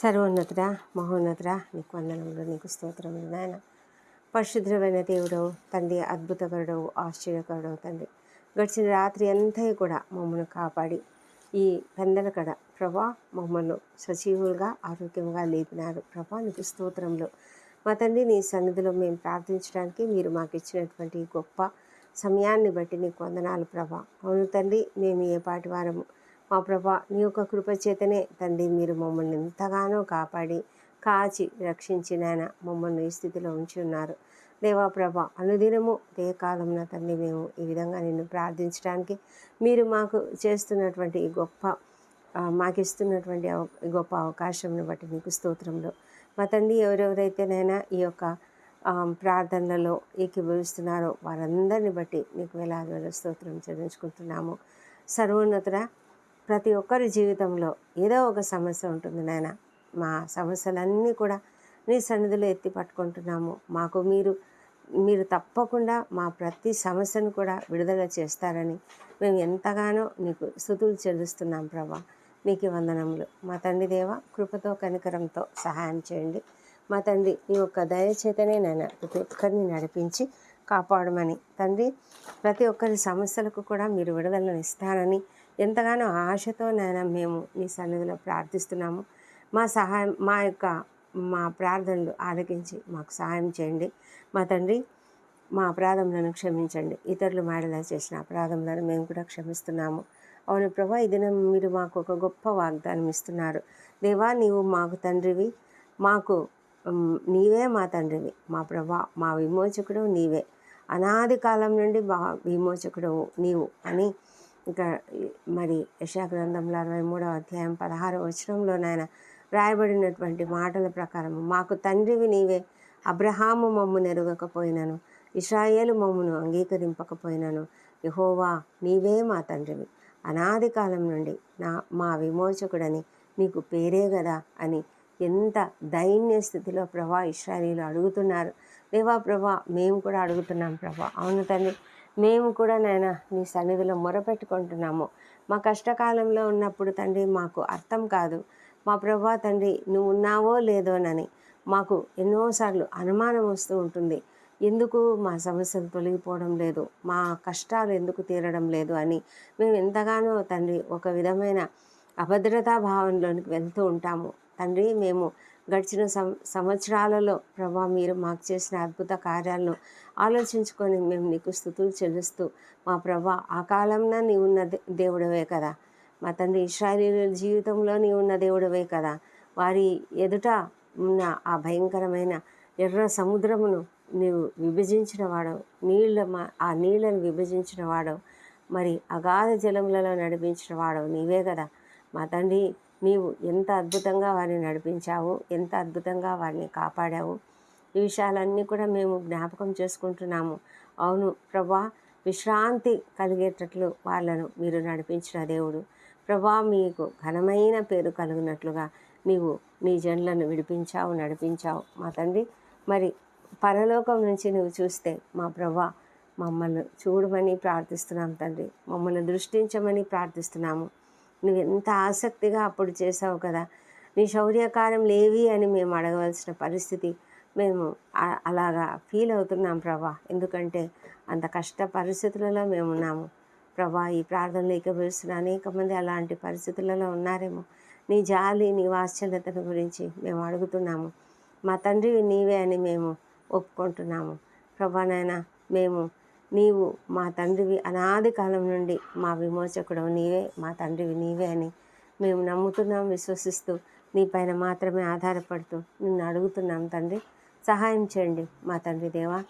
సర్వోన్నతుడ మహోన్నతుడ నీకు వందనములు నీకు స్తోత్రములు నాయన. పరిశుద్రమైన దేవుడవు తండ్రి అద్భుతకరుడవు ఆశ్చర్యకరుడవు తండ్రి. గడిచిన రాత్రి అంతా కూడా మమ్మల్ని కాపాడి ఈ పెందలకడ ప్రభా మమ్మల్ని సజీవులుగా ఆరోగ్యంగా లేపినారు. ప్రభా నీకు స్తోత్రంలో మా తండ్రి నీ సన్నిధిలో మేము ప్రార్థించడానికి మీరు మాకు ఇచ్చినటువంటి గొప్ప సమయాన్ని బట్టి నీకు వందనాలు ప్రభా. అవును తండ్రి మేము ఏ పాటి వారము మా ప్రభా నీ యొక్క కృపచేతనే తండ్రి మీరు మమ్మల్ని ఎంతగానో కాపాడి కాచి రక్షించిన మమ్మల్ని ఈ స్థితిలో ఉంచి ఉన్నారు. దేవా ప్రభ అనుదినము ఏ కాలంలో తండ్రి మేము ఈ విధంగా నిన్ను ప్రార్థించడానికి మీరు మాకు చేస్తున్నటువంటి ఈ గొప్ప మాకు ఇస్తున్నటువంటి ఈ గొప్ప అవకాశంను బట్టి మీకు స్తోత్రంలో మా తండ్రి ఎవరెవరైతేనైనా ఈ యొక్క ప్రార్థనలలో ఏకీభవిస్తున్నారో వారందరిని బట్టి నీకు వేలాది స్తోత్రం చెల్లించుకుంటున్నాము. సర్వోన్నతుడ ప్రతి ఒక్కరి జీవితంలో ఏదో ఒక సమస్య ఉంటుంది నాయన. మా సమస్యలన్నీ కూడా నీ సన్నిధిలో ఎత్తి పట్టుకుంటున్నాము. మాకు మీరు మీరు తప్పకుండా మా ప్రతి సమస్యను కూడా విడుదల చేస్తారని మేము ఎంతగానో నీకు స్థుతులు చెల్లిస్తున్నాం ప్రభా. నీకు వందనములు. మా తండ్రి దేవ కృపతో కనికరంతో సహాయం చేయండి. మా తండ్రి నీ యొక్క దయచేతనే నేను ప్రతి ఒక్కరిని నడిపించి కాపాడమని. తండ్రి ప్రతి ఒక్కరి సమస్యలకు కూడా మీరు విడుదలను ఇస్తారని ఎంతగానో ఆశతో నాయన మేము నీ సన్నిధిలో ప్రార్థిస్తున్నాము. మా సహాయం మా యొక్క మా ప్రార్థనలు ఆలకించి మాకు సహాయం చేయండి. మా తండ్రి మా అపరాధములను క్షమించండి. ఇతరులు మాడలా చేసిన అపరాధములను మేము కూడా క్షమిస్తున్నాము. అవును ప్రభా ఈ దినం మీరు మాకు ఒక గొప్ప వాగ్దానం ఇస్తున్నారు. దేవా నీవు మాకు తండ్రివి. మాకు నీవే మా తండ్రివి. మా ప్రభా మా విమోచకుడు నీవే. అనాది కాలం నుండి బా విమోచకుడు నీవు అని ఇంకా మరి యశాగ్రంథంలో అరవై మూడవ అధ్యాయం పదహారవ వచనంలో నాయన రాయబడినటువంటి మాటల ప్రకారం మాకు తండ్రివి నీవే అబ్రహాము మమ్ము నెరగకపోయినను ఇస్రాయేలు మమ్మును అంగీకరింపకపోయినను యహోవా నీవే మా తండ్రివి. అనాది కాలం నుండి నా మా విమోచకుడని నీకు పేరే కదా అని ఎంత దైన్య స్థితిలో ప్రభా ఇస్రాయలీలు అడుగుతున్నారు. దేవా ప్రభా మేము కూడా అడుగుతున్నాం ప్రభా. అవును తండ్రి మేము కూడా నాయన నీ సన్నిధిలో మొరపెట్టుకుంటున్నాము. మా కష్టకాలంలో ఉన్నప్పుడు తండ్రి మాకు అర్థం కాదు. మా ప్రభా తండ్రి నువ్వు ఉన్నావో లేదోనని మాకు ఎన్నోసార్లు అనుమానం వస్తూ ఉంటుంది. ఎందుకు మా సమస్యలు తొలగిపోవడం లేదు? మా కష్టాలు ఎందుకు తీరడం లేదు అని మేము ఎంతగానో తండ్రి ఒక విధమైన అభద్రతా భావంలోనికి వెళ్తూ ఉంటాము. తండ్రి మేము గడిచిన సం సంవత్సరాలలో ప్రభా మీరు మాకు చేసిన అద్భుత కార్యాలను ఆలోచించుకొని మేము నీకు స్థుతులు చెల్లిస్తూ మా ప్రభా ఆ కాలంలో నీ ఉన్న దే- దేవుడవే కదా. మా తండ్రి ఇస్రాయలీల జీవితంలో నీ ఉన్న దేవుడవే కదా. వారి ఎదుట ఉన్న ఆ భయంకరమైన ఎర్ర సముద్రమును నీవు విభజించిన వాడవు. నీళ్ళ మా- ఆ నీళ్ళను విభజించిన వాడవు. మరి అగాధ జలములలో నడిపించిన వాడవు నీవే కదా. మా తండ్రి నీవు ఎంత అద్భుతంగా వారిని నడిపించావు ఎంత అద్భుతంగా వారిని కాపాడావు. ఈ విషయాలన్నీ కూడా మేము జ్ఞాపకం చేసుకుంటున్నాము. అవును ప్రభా విశ్రాంతి కలిగేటట్లు వాళ్ళను మీరు నడిపించిన దేవుడు. ప్రభా మీకు ఘనమైన పేరు కలుగునట్లుగా నీవు నీ జన్లను విడిపించావు నడిపించావు. మా తండ్రి మరి పరలోకం నుంచి నువ్వు చూస్తే మా ప్రభా మమ్మల్ని చూడమని ప్రార్థిస్తున్నాం తండ్రి. మమ్మల్ని దృష్టించమని ప్రార్థిస్తున్నాము. నువ్వు ఎంత ఆసక్తిగా అప్పుడు చేసావు కదా? నీ శౌర్యకారం లేవి అని మేము అడగవలసిన పరిస్థితి. మేము అలాగా ఫీల్ అవుతున్నాం ప్రభా. ఎందుకంటే అంత కష్ట పరిస్థితులలో మేము ఉన్నాము. ప్రభా ఈ ప్రార్థనలు ఏకీభవిస్తున్న అనేక మంది అలాంటి పరిస్థితులలో ఉన్నారేమో. నీ జాలి నీ వాత్సల్యతను గురించి మేము అడుగుతున్నాము. మా తండ్రివి నీవే అని మేము ఒప్పుకుంటున్నాము. ప్రభా నాయన మేము నీవు మా తండ్రివి అనాది కాలం నుండి మా విమోచకుడు నీవే మా తండ్రివి నీవే అని మేము నమ్ముతున్నాం విశ్వసిస్తూ నీ పైన మాత్రమే ఆధారపడుతూ నిన్ను అడుగుతున్నాం తండ్రి. సహాయం చేయండి మా తండ్రి దేవా.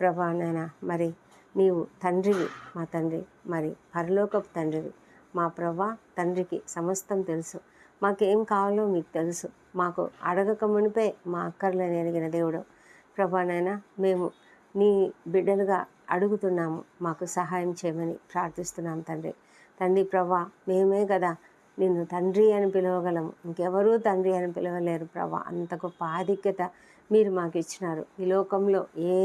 ప్రభా నాయన మరి నీవు తండ్రివి మా తండ్రి మరి పరలోకపు తండ్రివి. మా ప్రభా తండ్రికి సమస్తం తెలుసు. మాకేం కావాలో మీకు తెలుసు. మాకు అడగక మునిపే మా అక్కర్లని ఎరిగిన దేవుడు. ప్రభా మేము నీ బిడ్డలుగా అడుగుతున్నాము. మాకు సహాయం చేయమని ప్రార్థిస్తున్నాం తండ్రి. తండ్రి ప్రభా మేమే కదా నిన్ను తండ్రి అని పిలవగలము. ఇంకెవరూ తండ్రి అని పిలవలేరు ప్రభా అంత గొప్ప ఆధిక్యత మీరు మాకు ఇచ్చినారు. ఈ లోకంలో ఏ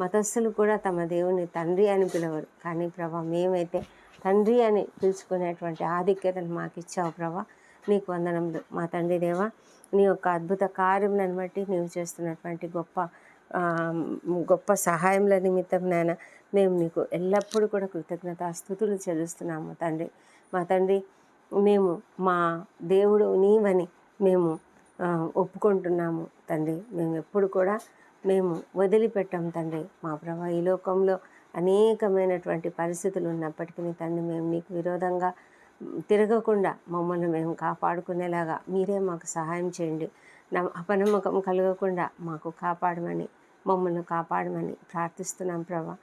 మతస్థులు కూడా తమ దేవుని తండ్రి అని పిలవరు. కానీ ప్రభా మేమైతే తండ్రి అని పిలుచుకునేటువంటి ఆధిక్యతను మాకు ఇచ్చావు ప్రభా నీకు వందనములు. మా తండ్రి దేవా నీ యొక్క అద్భుత కార్యములను బట్టి నీవు చేస్తున్నటువంటి గొప్ప గొప్ప సహాయముల నిమిత్తం నాయన మేము నీకు ఎల్లప్పుడూ కూడా కృతజ్ఞత స్థుతులు చెల్లిస్తున్నాము తండ్రి. మా తండ్రి మేము మా దేవుడు నీవని మేము ఒప్పుకుంటున్నాము తండ్రి. మేము ఎప్పుడు కూడా మేము వదిలిపెట్టాం తండ్రి. మా ప్రభా ఈ లోకంలో అనేకమైనటువంటి పరిస్థితులు ఉన్నప్పటికీ తండ్రి మేము నీకు విరోధంగా తిరగకుండా మమ్మల్ని మేము కాపాడుకునేలాగా మీరే మాకు సహాయం చేయండి. నా అపనమ్మకం కలగకుండా మాకు కాపాడమని మమ్మల్ని కాపాడమని ప్రార్థిస్తున్నాం ప్రభా.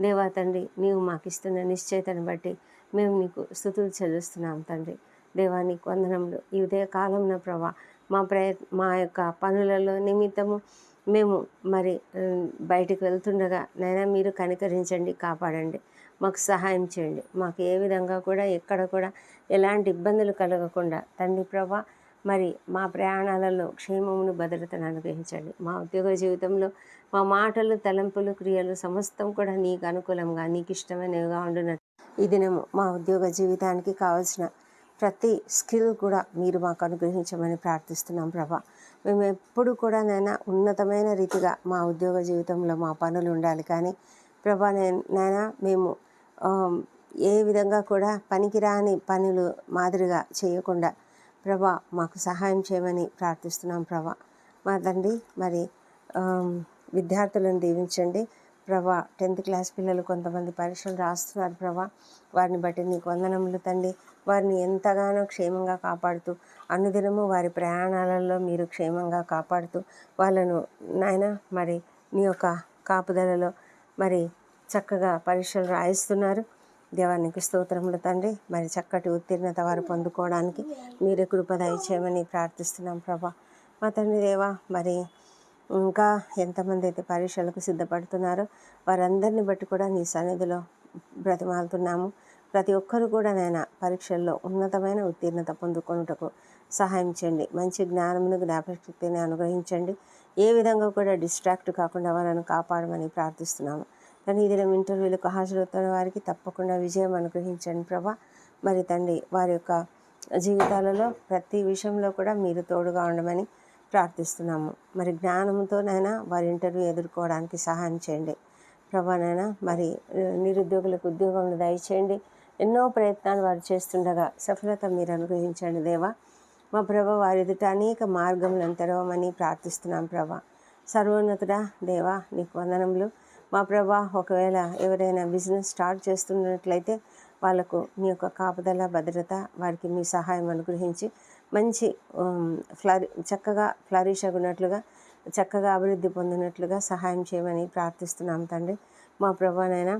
దేవా తండ్రి నీవు మాకు ఇస్తున్న నిశ్చయితను బట్టి మేము నీకు స్థుతులు చెల్లిస్తున్నాం తండ్రి. దేవాని వందనములు. ఈ ఉదయ కాలంలో ప్రభా మా ప్రయత్ మా యొక్క పనులలో నిమిత్తము మేము మరి బయటికి వెళ్తుండగా నైనా మీరు కనికరించండి కాపాడండి. మాకు సహాయం చేయండి. మాకు ఏ విధంగా కూడా ఎక్కడ కూడా ఎలాంటి ఇబ్బందులు కలగకుండా తండ్రి ప్రభా మరి మా ప్రయాణాలలో క్షేమమును భద్రతను అనుగ్రహించండి. మా ఉద్యోగ జీవితంలో మా మాటలు తలంపులు క్రియలు సమస్తం కూడా నీకు అనుకూలంగా నీకు ఇష్టమైనవిగా ఉండునట్టు ఈ దినము మా ఉద్యోగ జీవితానికి కావలసిన ప్రతి స్కిల్ కూడా మీరు మాకు అనుగ్రహించమని ప్రార్థిస్తున్నాం ప్రభా. మేము ఎప్పుడు కూడా నైనా ఉన్నతమైన రీతిగా మా ఉద్యోగ జీవితంలో మా పనులు ఉండాలి. కానీ ప్రభా నైనా మేము ఏ విధంగా కూడా పనికిరాని పనులు మాదిరిగా చేయకుండా ప్రభా మాకు సహాయం చేయమని ప్రార్థిస్తున్నాం ప్రభా. మా తండ్రి మరి విద్యార్థులను దీవించండి. ప్రభా టెన్త్ క్లాస్ పిల్లలు కొంతమంది పరీక్షలు రాస్తున్నారు ప్రభా. వారిని బట్టి నీకు వందనములు తండ్రి వారిని ఎంతగానో క్షేమంగా కాపాడుతూ అనుదినము వారి ప్రయాణాలలో మీరు క్షేమంగా కాపాడుతూ వాళ్ళను నాయన మరి నీ యొక్క కాపుదలలో మరి చక్కగా పరీక్షలు రాయిస్తున్నారు. దేవానికి స్తోత్రములు తండ్రి. మరి చక్కటి ఉత్తీర్ణత వారు పొందుకోవడానికి మీరే కృప దయచేయమని ప్రార్థిస్తున్నాం ప్రభా. మా తండ్రి దేవా మరి ఇంకా ఎంతమంది అయితే పరీక్షలకు సిద్ధపడుతున్నారో వారందరిని బట్టి కూడా నీ సన్నిధిలో బ్రతిమాలుతున్నాము. ప్రతి ఒక్కరు కూడా నేను పరీక్షల్లో ఉన్నతమైన ఉత్తీర్ణత పొందుకొనుటకు సహాయం చేయండి. మంచి జ్ఞానమును జ్ఞాపశక్తిని అనుగ్రహించండి. ఏ విధంగా కూడా డిస్ట్రాక్ట్ కాకుండా వారిని కాపాడమని ప్రార్థిస్తున్నాము. కానీ ఈ ఇంటర్వ్యూలకు హాజరవుతున్న వారికి తప్పకుండా విజయం అనుగ్రహించండి ప్రభా. మరి తండ్రి వారి యొక్క జీవితాలలో ప్రతి విషయంలో కూడా మీరు తోడుగా ఉండమని ప్రార్థిస్తున్నాము. మరి జ్ఞానంతోనైనా వారి ఇంటర్వ్యూ ఎదుర్కోవడానికి సహాయం చేయండి. ప్రభానైనా మరి నిరుద్యోగులకు ఉద్యోగం దయచేయండి. ఎన్నో ప్రయత్నాలు వారు చేస్తుండగా సఫలత మీరు అనుగ్రహించండి దేవా. మా ప్రభ వారి ఎదుట అనేక మార్గములను తెరవమని ప్రార్థిస్తున్నాం ప్రభా. సర్వోన్నతుడా దేవా నీకు వందనములు. మా ప్రభా ఒకవేళ ఎవరైనా బిజినెస్ స్టార్ట్ చేస్తున్నట్లయితే వాళ్ళకు మీ యొక్క కాపుదల భద్రత వారికి మీ సహాయం అనుగ్రహించి మంచి ఫ్లరి చక్కగా ఫ్లరిష్ అగునట్లుగా చక్కగా అభివృద్ధి పొందినట్లుగా సహాయం చేయమని ప్రార్థిస్తున్నాం తండ్రి. మా ప్రభానైనా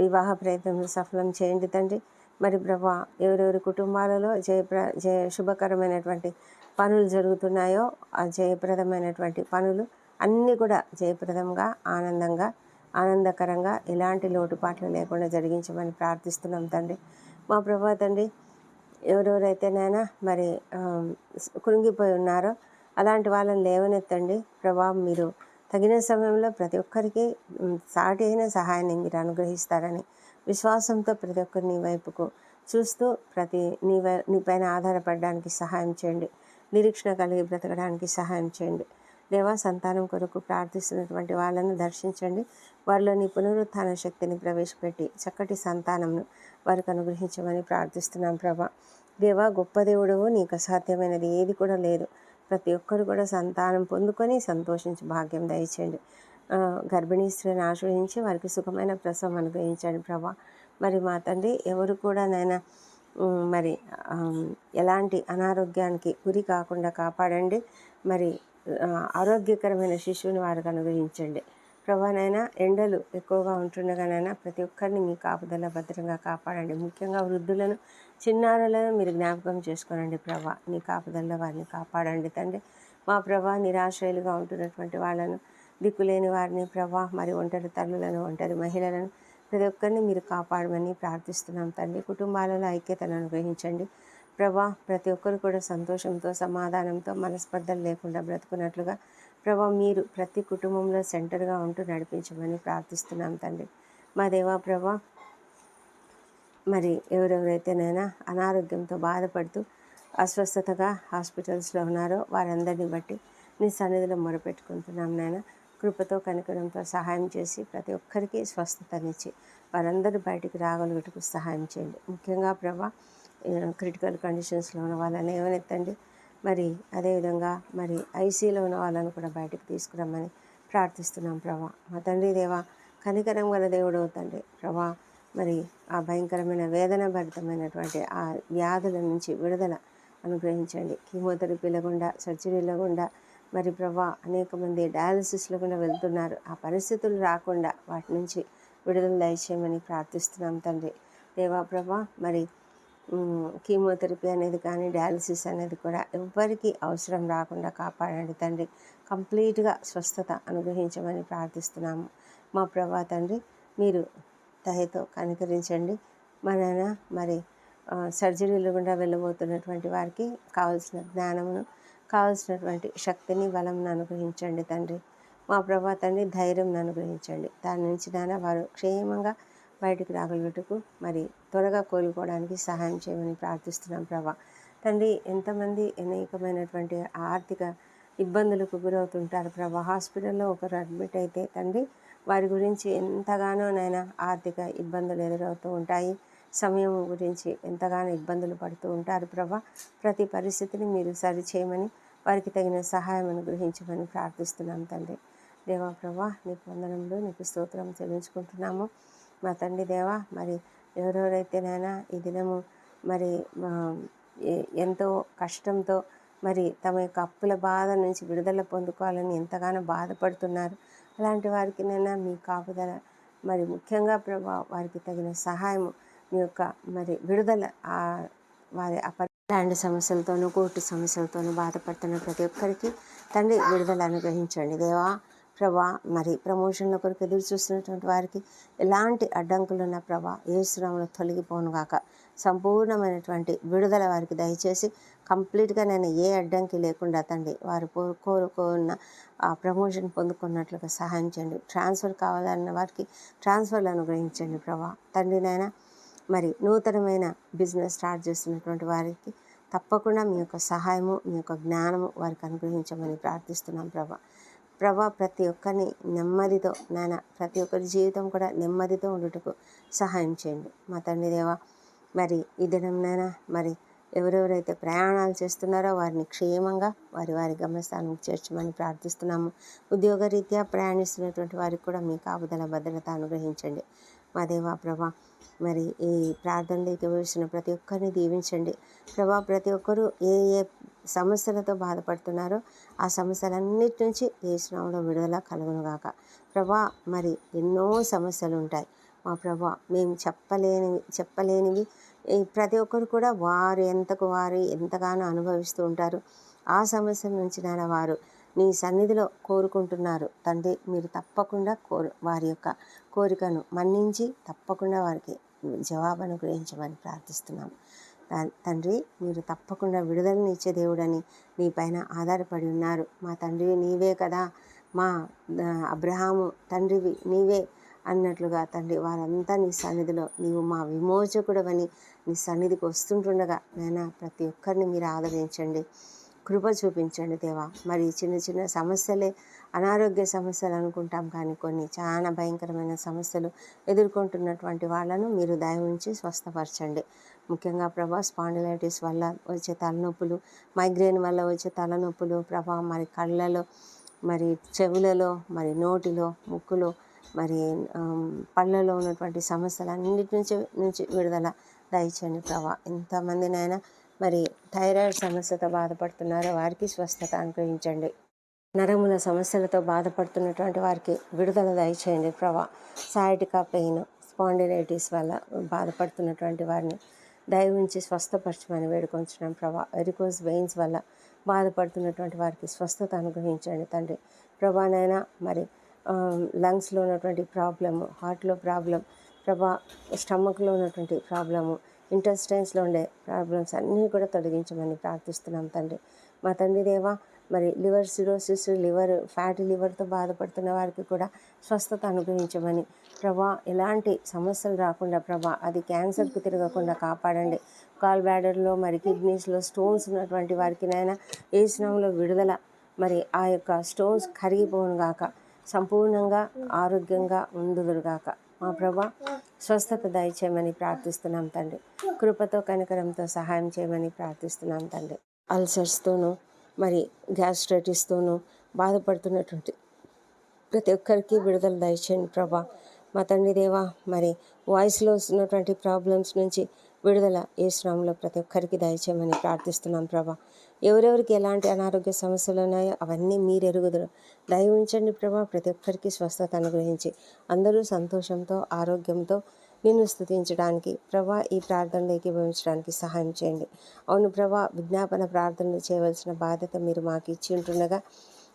వివాహ ప్రయత్నం సఫలం చేయండి తండ్రి. మరి ప్రభా ఎవరెవరి కుటుంబాలలో జయప్ర జయ శుభకరమైనటువంటి పనులు జరుగుతున్నాయో ఆ జయప్రదమైనటువంటి పనులు అన్నీ కూడా జయప్రదంగా ఆనందంగా ఆనందకరంగా ఎలాంటి లోటుపాట్లు లేకుండా జరిగించమని ప్రార్థిస్తున్నాం తండ్రి. మా ప్రభా తండ్రి ఎవరెవరైతేనైనా మరి కృంగిపోయి ఉన్నారో అలాంటి వాళ్ళని లేవనెత్తండి. ప్రభా మీరు తగిన సమయంలో ప్రతి ఒక్కరికి సాటి అయిన సహాయాన్ని మీరు అనుగ్రహిస్తారని విశ్వాసంతో ప్రతి ఒక్కరు నీ వైపుకు చూస్తూ ప్రతి నీ వై నీ పైన ఆధారపడడానికి సహాయం చేయండి. నిరీక్షణ కలిగి బ్రతకడానికి సహాయం చేయండి. దేవా సంతానం కొరకు ప్రార్థిస్తున్నటువంటి వాళ్ళను దర్శించండి. వారిలో నీ పునరుత్థాన శక్తిని ప్రవేశపెట్టి చక్కటి సంతానంను వారికి అనుగ్రహించమని ప్రార్థిస్తున్నాం ప్రభా. దేవా గొప్ప దేవుడవు నీకు అసాధ్యమైనది ఏది కూడా లేదు. ప్రతి ఒక్కరు కూడా సంతానం పొందుకొని సంతోషించి భాగ్యం దయచేయండి. గర్భిణీ స్త్రీని ఆశ్రయించి వారికి సుఖమైన ప్రసవం అనుగ్రహించండి ప్రభా. మరి మా తండ్రి ఎవరు కూడా నైనా మరి ఎలాంటి అనారోగ్యానికి గురి కాకుండా కాపాడండి. మరి ఆరోగ్యకరమైన శిశువుని వారికి అనుగ్రహించండి. ప్రభానైనా ఎండలు ఎక్కువగా ఉంటుండగానైనా ప్రతి ఒక్కరిని మీ కాపుదల భద్రంగా కాపాడండి. ముఖ్యంగా వృద్ధులను చిన్నారులను మీరు జ్ఞాపకం చేసుకోనండి ప్రభా. నీ కాపుదల్లో వారిని కాపాడండి తండ్రి. మా ప్రభా నిరాశ్రయులుగా ఉంటున్నటువంటి వాళ్ళను దిక్కులేని వారిని ప్రభా మరి ఒంటరి తల్లులను ఒంటరి మహిళలను ప్రతి ఒక్కరిని మీరు కాపాడమని ప్రార్థిస్తున్నాం తండ్రి. కుటుంబాలలో ఐక్యతను అనుగ్రహించండి. ప్రభా ప్రతి ఒక్కరు కూడా సంతోషంతో సమాధానంతో మనస్పర్ధలు లేకుండా బ్రతుకున్నట్లుగా ప్రభా మీరు ప్రతి కుటుంబంలో సెంటర్గా ఉంటూ నడిపించమని ప్రార్థిస్తున్నాం తండ్రి. మా దేవా ప్రభా మరి ఎవరెవరైతేనైనా అనారోగ్యంతో బాధపడుతూ అస్వస్థతగా హాస్పిటల్స్లో ఉన్నారో వారందరిని బట్టి నీ సన్నిధిలో మొరపెట్టుకుంటున్నాం నాయన. కృపతో కనికరంతో సహాయం చేసి ప్రతి ఒక్కరికి స్వస్థతనిచ్చి వారందరూ బయటికి రాగలుగుటకు సహాయం చేయండి. ముఖ్యంగా ప్రభా క్రిటికల్ కండిషన్స్లో ఉన్న వాళ్ళని ఏమనెత్తండి? మరి అదేవిధంగా మరి ఐసీలో ఉన్న వాళ్ళని కూడా బయటకు తీసుకురమ్మని ప్రార్థిస్తున్నాం ప్రభా. మా తండ్రి దేవా కనికరం గల దేవుడు తండ్రి ప్రభా మరి ఆ భయంకరమైన వేదన భరితమైనటువంటి ఆ వ్యాధుల నుంచి విడుదల అనుగ్రహించండి. కీమోథెరపీల గుండా సర్జరీల గుండా మరి ప్రభా అనేక మంది డయాలసిస్లో కూడా వెళ్తున్నారు. ఆ పరిస్థితులు రాకుండా వాటి నుంచి విడుదల దయచేయమని ప్రార్థిస్తున్నాం తండ్రి. దేవా ప్రభా మరి కీమోథెరపీ అనేది కానీ డయాలసిస్ అనేది కూడా ఎవ్వరికీ అవసరం రాకుండా కాపాడండి తండ్రి. కంప్లీట్గా స్వస్థత అనుగ్రహించమని ప్రార్థిస్తున్నాము. మా ప్రభా తండ్రి మీరు దయతో కనికరించండి. మన మరి సర్జరీలు గుండా వెళ్ళబోతున్నటువంటి వారికి కావలసిన జ్ఞానమును కావలసినటువంటి శక్తిని బలంను అనుగ్రహించండి తండ్రి. మా ప్రభా తండ్రి ధైర్యం అనుగ్రహించండి. దాని నుంచి నాన్న వారు క్షేమంగా బయటికి రాగలుగుటకు మరి త్వరగా కోలుకోవడానికి సహాయం చేయమని ప్రార్థిస్తున్నాం ప్రభా. తండ్రి ఎంతమంది అనేకమైనటువంటి ఆర్థిక ఇబ్బందులకు గురవుతుంటారు ప్రభా. హాస్పిటల్లో ఒకరు అడ్మిట్ అయితే తండ్రి వారి గురించి ఎంతగానో నైనా ఆర్థిక ఇబ్బందులు ఎదురవుతూ ఉంటాయి. సమయం గురించి ఎంతగానో ఇబ్బందులు పడుతూ ఉంటారు ప్రభా. ప్రతి పరిస్థితిని మీరు సరి చేయమని వారికి తగిన సహాయం అనుగ్రహించమని ప్రార్థిస్తున్నాం తండ్రి. దేవా ప్రభా నీకు వందనంలో నీకు స్తోత్రం చెల్లించుకుంటున్నాము. మా తండ్రి దేవా మరి ఎవరెవరైతేనైనా ఈ దినము మరి ఎంతో కష్టంతో మరి తమ యొక్క అప్పుల బాధ నుంచి విడుదల పొందుకోవాలని ఎంతగానో బాధపడుతున్నారు. అలాంటి వారికి నైనా మీ కాపుదల మరి ముఖ్యంగా ప్రభా వారికి తగిన సహాయము మీ యొక్క మరి విడుదల వారి అప ల్యాండ్ సమస్యలతోనూ కోర్టు సమస్యలతోనూ బాధపడుతున్న ప్రతి ఒక్కరికి తండ్రి విడుదల అనుగ్రహించండి దేవా. ప్రభా మరి ప్రమోషన్ల కొరకు ఎదురు చూస్తున్నటువంటి వారికి ఎలాంటి అడ్డంకులు ఉన్న ప్రభా ఏ శ్రమలో తొలగిపోను గాక. సంపూర్ణమైనటువంటి విడుదల వారికి దయచేసి కంప్లీట్గా నేను ఏ అడ్డంకి లేకుండా తండ్రి వారు కోరుకున్న ఆ ప్రమోషన్ పొందుకున్నట్లుగా సహాయం చేయండి. ట్రాన్స్ఫర్ కావాలన్న వారికి ట్రాన్స్ఫర్లు అనుగ్రహించండి ప్రభా. తండ్రి నాయన మరి నూతనమైన బిజినెస్ స్టార్ట్ చేస్తున్నటువంటి వారికి తప్పకుండా మీ యొక్క సహాయము మీ యొక్క జ్ఞానము వారికి అనుగ్రహించమని ప్రార్థిస్తున్నాం ప్రభా. ప్రభా ప్రతి ఒక్కరిని నెమ్మదితో నాయన ప్రతి ఒక్కరి జీవితం కూడా నెమ్మదితో ఉండుటకు సహాయం చేయండి. మా తండ్రి దేవా మరి ఈ దినంనైనా మరి ఎవరెవరైతే ప్రయాణాలు చేస్తున్నారో వారిని క్షేమంగా వారి వారి గమ్యస్థానం చేర్చమని ప్రార్థిస్తున్నాము. ఉద్యోగరీత్యా ప్రయాణిస్తున్నటువంటి వారికి కూడా మీ కాపుదల భద్రత అనుగ్రహించండి. మా దేవా ప్రభా మరి ఈ ప్రార్థనలోకి వేసిన ప్రతి ఒక్కరిని దీవించండి. ప్రభా ప్రతి ఒక్కరూ ఏ ఏ సమస్యలతో బాధపడుతున్నారో ఆ సమస్యలన్నిటి నుంచి ఏ శ్రమంలో విడుదల కలుగునుగాక. ప్రభా మరి ఎన్నో సమస్యలు ఉంటాయి మా ప్రభా మేము చెప్పలేనివి చెప్పలేనివి. ఈ ప్రతి ఒక్కరు కూడా వారు ఎంతకు వారు ఎంతగానో అనుభవిస్తూ ఉంటారు. ఆ సమస్యల నుంచి నాన్న వారు నీ సన్నిధిలో కోరుకుంటున్నారు. తండ్రి మీరు తప్పకుండా కోరు వారి యొక్క కోరికను మన్నించి తప్పకుండా వారికి జవాబు అనుగ్రహించమని ప్రార్థిస్తున్నాం. తండ్రి మీరు తప్పకుండా విడుదలని ఇచ్చే దేవుడని నీ పైన ఆధారపడి ఉన్నారు. మా తండ్రి నీవే కదా మా అబ్రహాము తండ్రివి నీవే అన్నట్లుగా తండ్రి వారంతా నీ సన్నిధిలో నీవు మా విమోచకుడవని నీ సన్నిధికి వస్తుంటుండగా నాయన ప్రతి ఒక్కరిని మీరు ఆదరించండి. కృప చూపించండి దేవా. మరి చిన్న చిన్న సమస్యలే అనారోగ్య సమస్యలు అనుకుంటాం కానీ కొన్ని చాలా భయంకరమైన సమస్యలు ఎదుర్కొంటున్నటువంటి వాళ్ళను మీరు దయ ఉంచి స్వస్థపరచండి. ముఖ్యంగా ప్రభా స్పాండిలైటిస్ వల్ల వచ్చే తలనొప్పులు మైగ్రేన్ వల్ల వచ్చే తలనొప్పులు ప్రభా మరి కళ్ళలో మరి చెవులలో మరి నోటిలో ముక్కులో మరి పళ్ళలో ఉన్నటువంటి సమస్యలన్నిటి నుంచి నుంచి విడుదల దయచండి ప్రభా. ఎంతమందినైనా మరి థైరాయిడ్ సమస్యతో బాధపడుతున్నారో వారికి స్వస్థత అనుగ్రహించండి. నరముల సమస్యలతో బాధపడుతున్నటువంటి వారికి విడుదల దయచేయండి ప్రభా. సాయిటికా పెయిన్ స్పాండిలైటిస్ వల్ల బాధపడుతున్నటువంటి వారిని దయ ఉంచి స్వస్థపరచమని వేడుకొంచడం ప్రభా. వెరికోస్ వెయిన్స్ వల్ల బాధపడుతున్నటువంటి వారికి స్వస్థత అనుగ్రహించండి తండ్రి. ప్రభానైనా మరి లంగ్స్లో ఉన్నటువంటి ప్రాబ్లము హార్ట్లో ప్రాబ్లం ప్రభా స్టమక్లో ఉన్నటువంటి ప్రాబ్లము ఇంటెస్టైన్స్లో ఉండే ప్రాబ్లమ్స్ అన్నీ కూడా తొలగించమని ప్రార్థిస్తున్నాం తండ్రి. మా తండ్రి దేవా మరి లివర్ సిరోసిస్ లివర్ ఫ్యాటీ లివర్తో బాధపడుతున్న వారికి కూడా స్వస్థత అనుగ్రహించమని. ప్రభా ఎలాంటి సమస్యలు రాకుండా ప్రభా అది క్యాన్సర్కు తిరగకుండా కాపాడండి. కాల్ బ్యాడర్లో మరి కిడ్నీస్లో స్టోన్స్ ఉన్నటువంటి వారికి నైనా ఏ స్నామంలో విడుదల మరి ఆ యొక్క స్టోన్స్ కరిగిపోను గాక. సంపూర్ణంగా ఆరోగ్యంగా ఉండుదురుగాక మా ప్రభా స్వస్థత దయచేయమని ప్రార్థిస్తున్నాం తండ్రి. కృపతో కనికరంతో సహాయం చేయమని ప్రార్థిస్తున్నాం తండ్రి. అల్సర్స్తోనూ మరి గ్యాస్ట్రైటిస్తోనూ బాధపడుతున్నటువంటి ప్రతి ఒక్కరికి విడుదల దయచేయండి ప్రభా. మా తండ్రి దేవా మరి వాయిస్లో వస్తున్నటువంటి ప్రాబ్లమ్స్ నుంచి విడుదల ఏ శ్రమంలో ప్రతి ఒక్కరికి దయచేయమని ప్రార్థిస్తున్నాం ప్రభా. ఎవరెవరికి ఎలాంటి అనారోగ్య సమస్యలు ఉన్నాయో అవన్నీ మీరు ఎరుగుదరు దయ ఉంచండి ప్రభా ప్రతి ఒక్కరికి స్వస్థత అనుగ్రహించి అందరూ సంతోషంతో ఆరోగ్యంతో నిన్ను స్థుతించడానికి ప్రభా ఈ ప్రార్థనలోకి భవించడానికి సహాయం చేయండి. అవును ప్రభా విజ్ఞాపన ప్రార్థనలు చేయవలసిన బాధ్యత మీరు మాకు ఇచ్చి ఉంటుండగా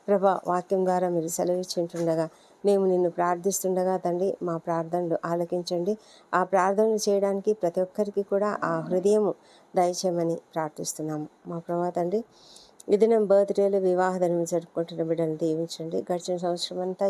ప్రభా వాక్యం ద్వారా మీరు సెలవిచ్చి ఉంటుండగా మేము నిన్ను ప్రార్థిస్తుండగా తండ్రి మా ప్రార్థనలు ఆలకించండి. ఆ ప్రార్థనలు చేయడానికి ప్రతి ఒక్కరికి కూడా ఆ హృదయము దయచేయమని ప్రార్థిస్తున్నాము. మా ప్రభా తండ్రి ఈ దినం బర్త్డేలు వివాహ దినం జరుపుకుంటున్న బిడ్డను దీవించండి. గడిచిన సంవత్సరం అంతా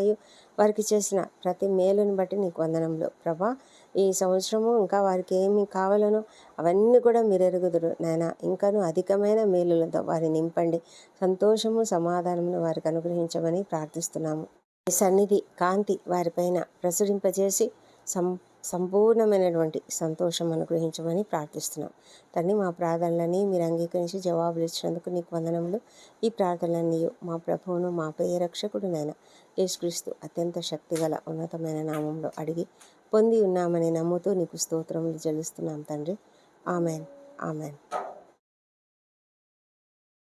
వారికి చేసిన ప్రతి మేలుని బట్టి నీకు వందనంలో. ప్రభా ఈ సంవత్సరము ఇంకా వారికి ఏమి కావాలనో అవన్నీ కూడా మీరు ఎరుగుదురు నాయన. ఇంకాను అధికమైన మేలులతో వారిని నింపండి. సంతోషము సమాధానమును వారికి అనుగ్రహించమని ప్రార్థిస్తున్నాము. ఈ సన్నిధి కాంతి వారిపైన ప్రసరింపజేసి సం సంపూర్ణమైనటువంటి సంతోషం అనుగ్రహించమని ప్రార్థిస్తున్నాం. తండ్రి మా ప్రార్థనలని మీరు అంగీకరించి జవాబులు ఇచ్చినందుకు నీకు వందనములు. ఈ ప్రార్థనలన్నీ మా ప్రభువును మా పేయ రక్షకుడు యేసుక్రీస్తు అత్యంత శక్తిగల ఉన్నతమైన నామంలో అడిగి పొంది ఉన్నామని నమ్ముతూ నీకు స్తోత్రములు చెల్లిస్తున్నాం తండ్రి. ఆమెన్. ఆమెన్.